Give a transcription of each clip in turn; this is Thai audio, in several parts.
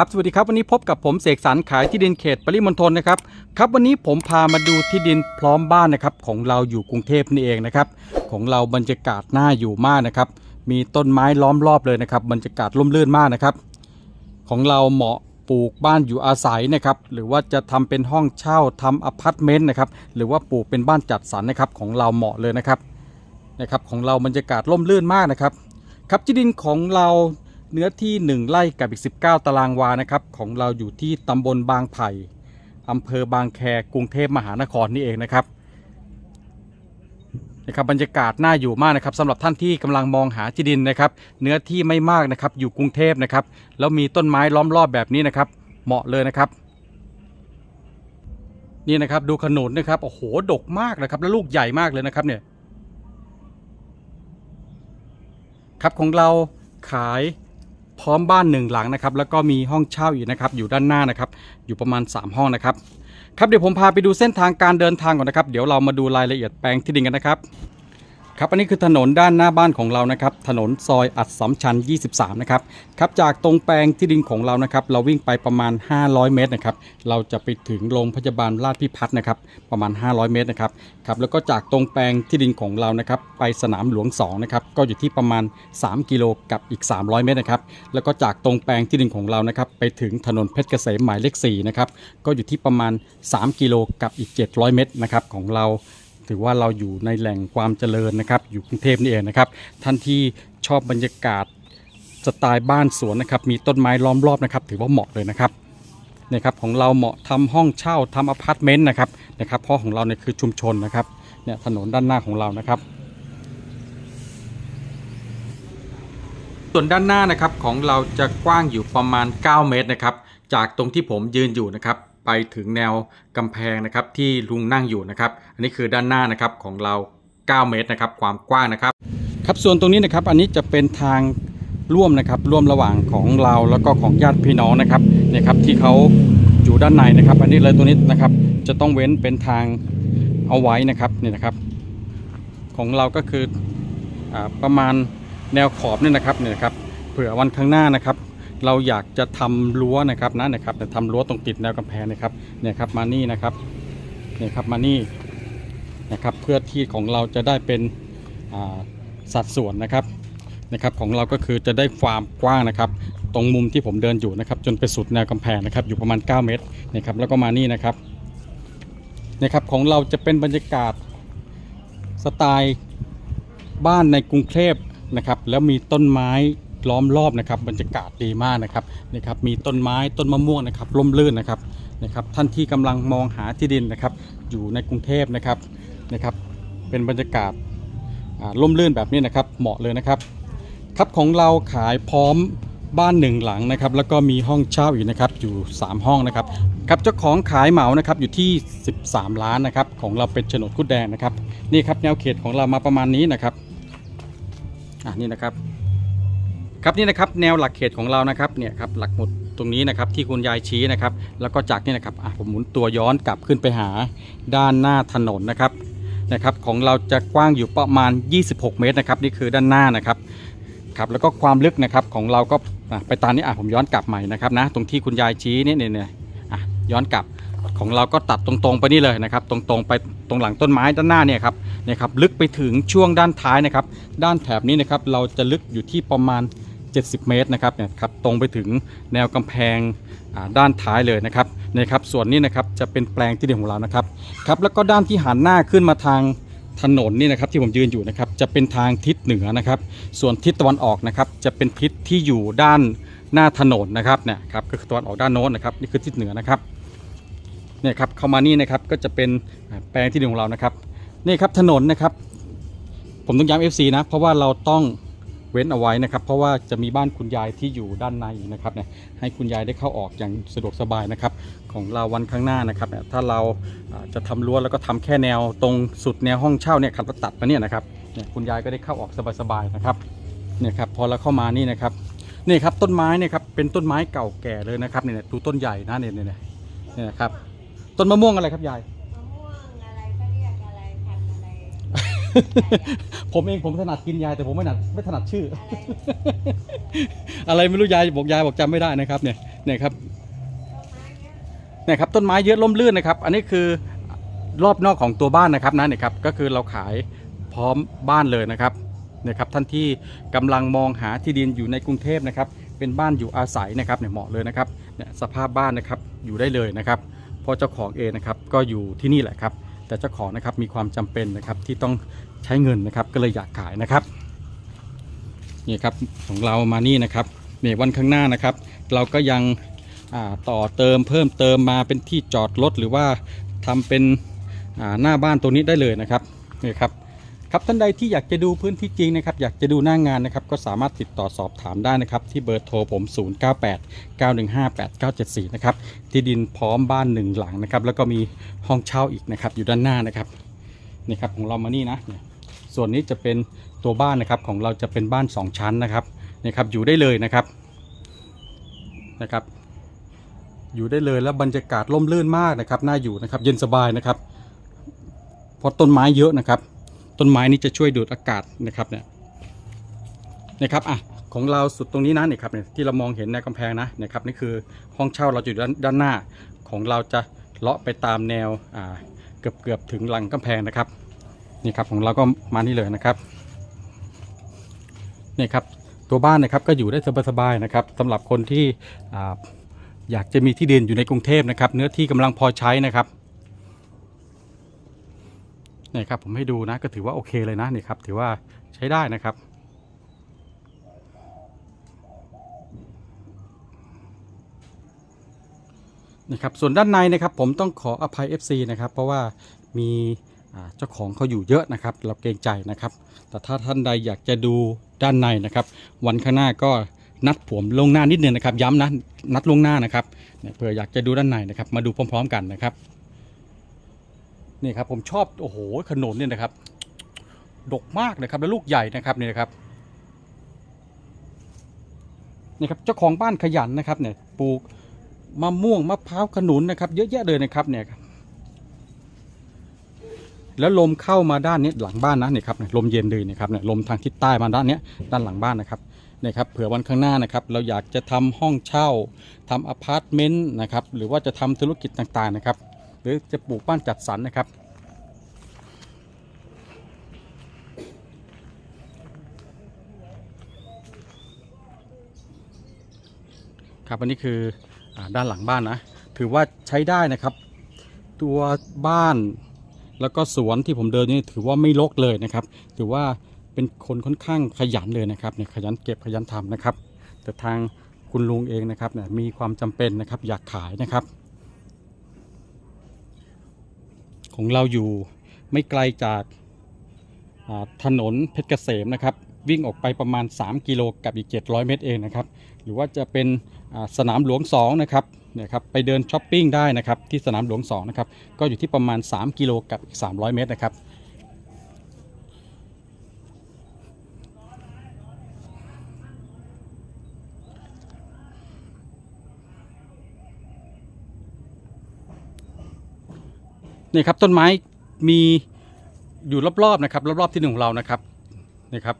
ครับสวัสดีครับวันนี้พบกับผมเสกสรรขายที่ดินเขตปริมณฑลนะครับครับวันนี้ผมพามาดูที่ดินพร้อมบ้านนะครับของเราอยู่กรุงเทพนี่เองนะครับของเราบรรยากาศน่าอยู่มากนะครับมีต้นไม้ล้อมรอบเลยนะครับบรรยากาศร่มรื่นมากนะครับของเราเหมาะปลูกบ้านอยู่อาศัยนะครับหรือว่าจะทำเป็นห้องเช่าทำอพาร์ตเมนต์นะครับหรือว่าปลูกเป็นบ้านจัดสรรนะครับของเราเหมาะเลยนะครับนะครับของเราบรรยากาศร่มรื่นมากนะครับครับที่ดินของเรา เนื้อที่ 1 ไร่กับอีก 19 ตารางวานะครับ ของเราอยู่ที่ตำบลบางไผ่อำเภอบางแคกรุงเทพมหานครนี่เองนะครับนะครับบรรยากาศน่าอยู่มากนะครับสำหรับท่านที่กำลังมองหาที่ดินนะครับ เนื้อที่ไม่มากนะครับ อยู่กรุงเทพนะครับ แล้วมีต้นไม้ล้อมรอบแบบนี้นะครับ เหมาะเลยนะครับ นี่นะครับดูขนุนนะครับโอ้โหดกมากนะครับ แล้วลูกใหญ่มากเลยนะครับเนี่ยครับของเราขาย พร้อมบ้านหนึ่งหลังนะครับแล้วก็มีห้องเช่าอยู่นะครับอยู่ด้านหน้านะครับอยู่ประมาณ 3 ห้องนะครับครับเดี๋ยวผมพาไปดูเส้นทางการเดินทางก่อนนะครับ เดี๋ยวเรามาดูรายละเอียดแปลงที่ดินกันนะครับ ครับอันนี้คือถนนด้านหน้าบ้านของเรานะครับ ถนนซอยอัดสำชัน 23 นะครับ ครับจากตรงแปลงที่ดินของเรานะครับ เราวิ่งไปประมาณ 500 เมตรนะครับ เราจะไปถึงโรงพยาบาลราชพิพัฒน์นะครับ ประมาณ 500 เมตรนะครับ ครับ แล้วก็จากตรงแปลงที่ดินของเรานะครับ ไปสนามหลวง 2 นะครับ ก็อยู่ที่ประมาณ 3 กิโลกับอีก 300 เมตรนะครับ แล้วก็จากตรงแปลงที่ดินของเรานะครับ ไปถึงถนนเพชรเกษมหมายเลข 4 นะครับ ก็อยู่ที่ประมาณ 3 กิโลกับอีก 700 เมตรนะครับของเรา ถือว่าเราอยู่ในแหล่งความเจริญนะครับ อยู่กรุงเทพนี่เองนะครับ ท่านที่ชอบบรรยากาศสไตล์บ้านสวนนะครับ มีต้นไม้ล้อมรอบนะครับ ถือว่าเหมาะเลยนะครับเนี่ยครับของเราเหมาะทำห้องเช่าทำอพาร์ตเมนต์นะครับนะครับเพราะของเราเนี่ยคือชุมชนนะครับเนี่ยถนนด้านหน้าของเรานะครับ ส่วนด้านหน้านะครับของเราจะกว้างอยู่ประมาณ 9 เมตรนะครับ จากตรงที่ผมยืนอยู่นะครับ ไปถึงแนวกำแพงนะครับที่ลุงนั่งอยู่นะครับ อันนี้คือด้านหน้านะครับของเรา 9 เมตรนะครับ ความกว้างนะครับ ครับส่วนตรงนี้นะครับ อันนี้จะเป็นทางร่วมนะครับ ร่วมระหว่างของเราแล้วก็ของญาติพี่น้องนะครับเนี่ยครับที่เขาอยู่ด้านในนะครับ อันนี้เลยตัวนี้นะครับ จะต้องเว้นเป็นทางเอาไว้นะครับนี่นะครับ ของเราก็คืออประมาณแนวขอบนี่นะครับเนี่ยครับ เผื่อวันข้างหน้านะครับ เราอยากจะทำรั้วนะครับนะนะครับแต่ทำรั้วตรงติดแนวกำแพงนะครับเนี่ยครับมานี่นะครับเนี่ยครับมานี่นะครับเพื่อที่ของเราจะได้เป็นสัดส่วนนะครับนะครับของเราก็คือจะได้ความกว้างนะครับตรงมุมที่ผมเดินอยู่นะครับจนไปสุดแนวกำแพงนะครับอยู่ประมาณ 9 เมตรนะครับแล้วก็มานี่นะครับนะครับของเราจะเป็นบรรยากาศสไตล์บ้านในกรุงเทพนะครับแล้วมีต้นไม้ ล้อมรอบนะครับบรรยากาศดีมากนะครับนี่ครับ มีต้นไม้ต้นมะม่วงนะครับร่มรื่นนะครับนะครับ ท่านที่กำลังมองหาที่ดินนะครับ อยู่ในกรุงเทพนะครับนะครับ เป็นบรรยากาศอ่าร่มรื่นแบบนี้นะครับ เหมาะเลยนะครับครับของเราขายพร้อมบ้านหนึ่งหลังนะครับ แล้วก็มีห้องเช่าอีกนะครับอยู่ 3 ห้องนะครับครับเจ้าของขายเหมานะครับอยู่ที่ 13 ล้านนะครับ ของเราเป็นโฉนดคุดแดงนะครับ นี่ครับแนวเขตของเรามาประมาณนี้นะครับอะนี่นะครับ ครับนี่นะครับแนวหลักเขตของเรานะครับเนี่ยครับหลักหมุดตรงนี้นะครับที่คุณยายชี้นะครับ แล้วก็จากนี่นะครับอะผมหมุนตัวย้อนกลับขึ้นไปหาด้านหน้าถนนนะครับนะครับ ของเราจะกว้างอยู่ประมาณ 26 เมตรนะครับนี่คือด้านหน้านะครับครับแล้วก็ความลึกนะครับของเราก็ไปตามนี้อะผมย้อนกลับใหม่นะครับนะตรงที่คุณยายชี้นี่เนี่ยเนี่ยอะย้อนกลับของเราก็ตัดตรงๆไปนี่เลยนะครับ ตรงๆไปตรงหลังต้นไม้ด้านหน้าเนี่ยครับเนี่ยครับลึกไปถึงช่วงด้านท้ายนะครับ ด้านแถบนี้นะครับเราจะลึกอยู่ที่ประมาณ 70 เมตรนะครับเนี่ยครับตรงไปถึงแนวกำแพงด้านท้ายเลยนะครับนี่ครับส่วนนี้นะครับจะเป็นแปลงที่ดินของเรานะครับครับแล้วก็ด้านที่หันหน้าขึ้นมาทางถนนนี่นะครับที่ผมยืนอยู่นะครับจะเป็นทางทิศเหนือนะครับ ส่วนทิศตะวันออกนะครับจะเป็นทิศที่อยู่ด้านหน้าถนนนะครับเนี่ยครับก็คือตะวันออกด้านโน้นนะครับนี่คือทิศเหนือนะครับเนี่ยครับเข้ามานี่นะครับก็จะเป็นแปลงที่ดินของเรานะครับนี่ครับถนนนะครับ ผมต้องย้ำ FC นะเพราะว่าเราต้อง เว้นเอาไว้นะครับ เพราะว่าจะมีบ้านคุณยายที่อยู่ด้านในนะครับเนี่ยให้คุณยายได้เข้าออกอย่างสะดวกสบายนะครับ ของเราวันข้างหน้านะครับเนี่ยถ้าเราจะทำรั้วแล้วก็ทำแค่แนวตรงสุดแนวห้องเช่าเนี่ยขับรถตัดมาเนี่ยนะครับเนี่ยคุณยายก็ได้เข้าออกสบายๆนะครับเนี่ยครับพอเราเข้ามานี่นะครับนี่ครับต้นไม้เนี่ยครับเป็นต้นไม้เก่าแก่เลยนะครับเนี่ยดูต้นใหญ่นะเนี่ยเนี่ยเนี่ยเนี่ยนะครับต้นมะม่วงอะไรครับยาย ผมเองผมถนัดกินยายแต่ผมไม่ถนัดไม่ถนัดชื่อ อะไรไม่รู้ยายบอกยายบอกจำไม่ได้นะครับเนี่ยเนี่ยครับเนี่ยครับต้นไม้เยอะล่มลื่นนะครับ อันนี้คือรอบนอกของตัวบ้านนะครับนะเนี่ยครับก็คือเราขายพร้อมบ้านเลยนะครับเนี่ยครับท่านที่กำลังมองหาที่ดินอยู่ในกรุงเทพนะครับ เป็นบ้านอยู่อาศัยนะครับเนี่ยเหมาะเลยนะครับเนี่ยสภาพบ้านนะครับอยู่ได้เลยนะครับเพราะเจ้าของเองนะครับก็อยู่ที่นี่แหละครับ แต่เจ้าของนะครับมีความจำเป็นนะครับที่ต้องใช้เงินนะครับก็เลยอยากขายนะครับนี่ครับของเรามานี่นะครับในี่วันข้างหน้านะครับ เราก็ยังต่อเติมเพิ่มเติมมาเป็นที่จอดรถหรือว่าทำเป็นหน้าบ้านตัวนี้ได้เลยนะครับนี่ครับ ครับท่านใดที่อยากจะดูพื้นที่จริงนะครับอยากจะดูหน้างานนะครับก็สามารถติดต่อสอบถามได้นะครับที่เบอร์โทรผม 098 915 8974 นะครับที่ดินพร้อมบ้านหนึ่งหลังนะครับแล้วก็มีห้องเช่าอีกนะครับอยู่ด้านหน้านะครับนี่ครับของเรามานี่นะเนี่ยส่วนนี้จะเป็นตัวบ้านนะครับของเราจะเป็นบ้าน 2 ชั้นนะครับนี่ครับอยู่ได้เลยนะครับนะครับ อยู่ได้เลยแล้วบรรยากาศร่มรื่นมากนะครับน่าอยู่นะครับเย็นสบายนะครับเพราะต้นไม้เยอะนะครับ ต้นไม้นี้จะช่วยดูดอากาศนะครับเนี่ยนะครับอะของเราสุดตรงนี้นะเนี่ยครับเนี่ยที่เรามองเห็นในกำแพงนะเนี่ยครับนี่คือห้องเช่าเราอยู่ด้านด้านหน้า ของเราจะเลาะไปตามแนวอ่าเกือบเกือบถึงหลังกำแพงนะครับนี่ครับของเราก็มานี่เลยนะครับนี่ครับตัวบ้านนะครับก็อยู่ได้สบายๆนะครับสำหรับคนที่อ่าอยากจะมีที่ดินอยู่ในกรุงเทพนะครับ เนื้อที่กำลังพอใช้นะครับ นี่ครับผมให้ดูนะก็ถือว่าโอเคเลยนะนี่ครับถือว่าใช้ได้นะครับนี่ครับส่วนด้านในนะครับผมต้องขออภัย FC นะครับเพราะว่ามีเจ้าของเขาอยู่เยอะนะครับ เราเกรงใจนะครับ แต่ถ้าท่านใดอยากจะดูด้านในนะครับ วันข้างหน้าก็นัดผมลงหน้านิดนึงนะครับ ย้ำนะนัดลงหน้านะครับเผื่ออยากจะดูด้านในนะครับ มาดูพร้อม ๆ กันนะครับ นี่ครับผมชอบโอ้โหขนุนเนี่ยนะครับ ดกมากนะครับแล้วลูกใหญ่นะครับนี่นะครับนี่ครับเจ้าของบ้านขยันนะครับเนี่ยปลูกมะม่วงมะพร้าวขนุนนะครับเยอะแยะเลยนะครับเนี่ยแล้วลมเข้ามาด้านนี้หลังบ้านนะเนี่ยครับเนี่ยลมเย็นเลยนะครับเนี่ยลมทางทิศใต้มาด้านนี้ด้านหลังบ้านนะครับเนี่ยครับเผื่อวันข้างหน้านะครับ เราอยากจะทำห้องเช่าทำอพาร์ตเมนต์นะครับหรือว่าจะทำธุรกิจต่างๆนะครับ หรือจะปลูกบ้านจัดสรรนะครับ ครับอันนี้คืออด้านหลังบ้านนะ ถือว่าใช้ได้นะครับ ตัวบ้านแล้วก็สวนที่ผมเดินนี่ถือว่าไม่รกเลยนะครับ ถือว่าเป็นคนค่อนข้างขยันเลยนะครับเนี่ยขยันเก็บขยันทำนะครับ แต่ทางคุณลุงเองนะครับเนี่ยมีความจำเป็นนะครับอยากขายนะครับ ของเราอยู่ไม่ไกลจากาถนนเพชรเกษมนะครับ วิ่งออกไปประมาณ 3 กิโลกับอีก 700 เมตรเองนะครับ หรือว่าจะเป็นสนามหลวง2นะครับเนี่ยครับไปเดินช้อปปิ้งได้นะครับที่สนามหลวง2นะครับก็อยู่ที่ประมาณ 3 กิโลกับอีก 300 เมตรนะครับ นี่ครับต้นไม้มีอยู่รอบๆนะครับรอบๆที่หนึ่งของเรานะครับนี่ครับ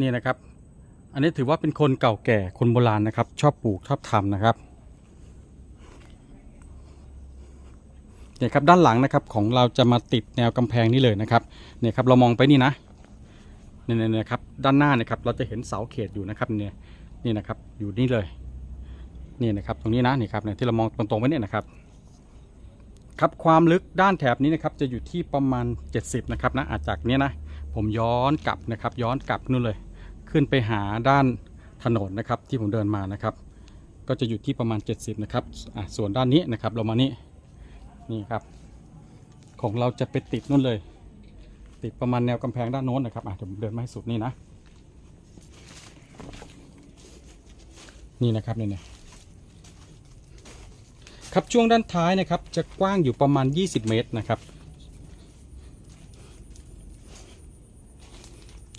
นี่นะครับ อันนี้ถือว่าเป็นคนเก่าแก่คนโบราณนะครับ ชอบปลูกชอบทำนะครับเนี่ยครับด้านหลังนะครับของเราจะมาติดแนวกำแพงนี่เลยนะครับเนี่ยครับเรามองไปนี่นะ เนี่ยนี่ยเนี่ยครับด้านหน้าเนี่ยครับเราจะเห็นเสาเขตอยู่นะครับเนี่ยนี่นะครับอยู่นี่เลยนี่นะครับตรงนี้นะนี่ครับเนี่ยที่เรามองตรงๆไว้เนี่ยนะครับครับความลึกด้านแถบนี้นะครับจะอยู่ที่ประมาณ 70นะครับนะอาจจากเนี้ยนะผมย้อนกลับนะครับย้อนกลับนู่นเลย ขึ้นไปหาด้านถนนนะครับที่ผมเดินมานะครับ ก็จะอยู่ที่ประมาณ 70นะครับอะส่วนด้านนี้นะครับเรามานี่นี่ครับของเราจะไปติดนู่นเลย ติดประมาณแนวกำแพงด้านโน้นนะครับอะเดี๋ยวผมเดินมาให้สุดนี่นะ นี่นะครับเนี่ยเนี่ยครับช่วงด้านท้ายนะครับ จะกว้างอยู่ประมาณ 20 เมตรนะครับ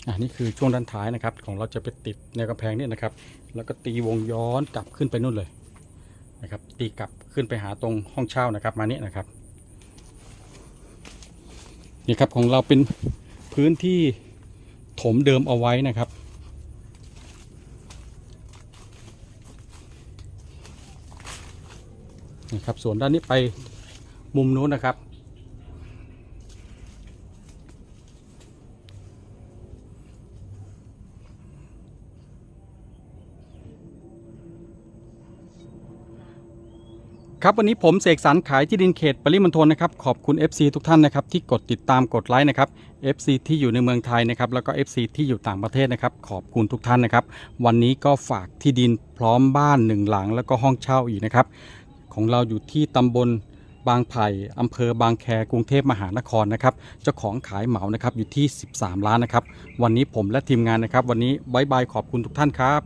อ่านี่คือช่วงด้านท้ายนะครับ ของเราจะไปติดแนวกำแพงเนี่ยนะครับ แล้วก็ตีวงย้อนกลับขึ้นไปนู่นเลยนะครับ ตีกลับขึ้นไปหาตรงห้องเช่านะครับ มานี่นะครับ นี่ครับของเราเป็นพื้นที่ถมเดิมเอาไว้นะครับ นี่ครับส่วนด้านนี้ไปมุมนู้นนะครับ ครับวันนี้ผมเสกสรรขายที่ดินเขตปริมณฑลนะครับขอบคุณ FC ทุกท่านนะครับที่กดติดตามกดไลค์นะครับ FC ที่อยู่ในเมืองไทยนะครับแล้วก็ FC ที่อยู่ต่างประเทศนะครับขอบคุณทุกท่านนะครับ วันนี้ก็ฝากที่ดินพร้อมบ้านหนึ่งหลัง แล้วก็ห้องเช่าอีกนะครับ ของเราอยู่ที่ตำบลบางไผ่อำเภอบางแคกรุงเทพมหานครนะครับเจ้าของขายเหมานะครับอยู่ที่ 13 ล้านนะครับ วันนี้ผมและทีมงานนะครับ วันนี้บายบายขอบคุณทุกท่านครับ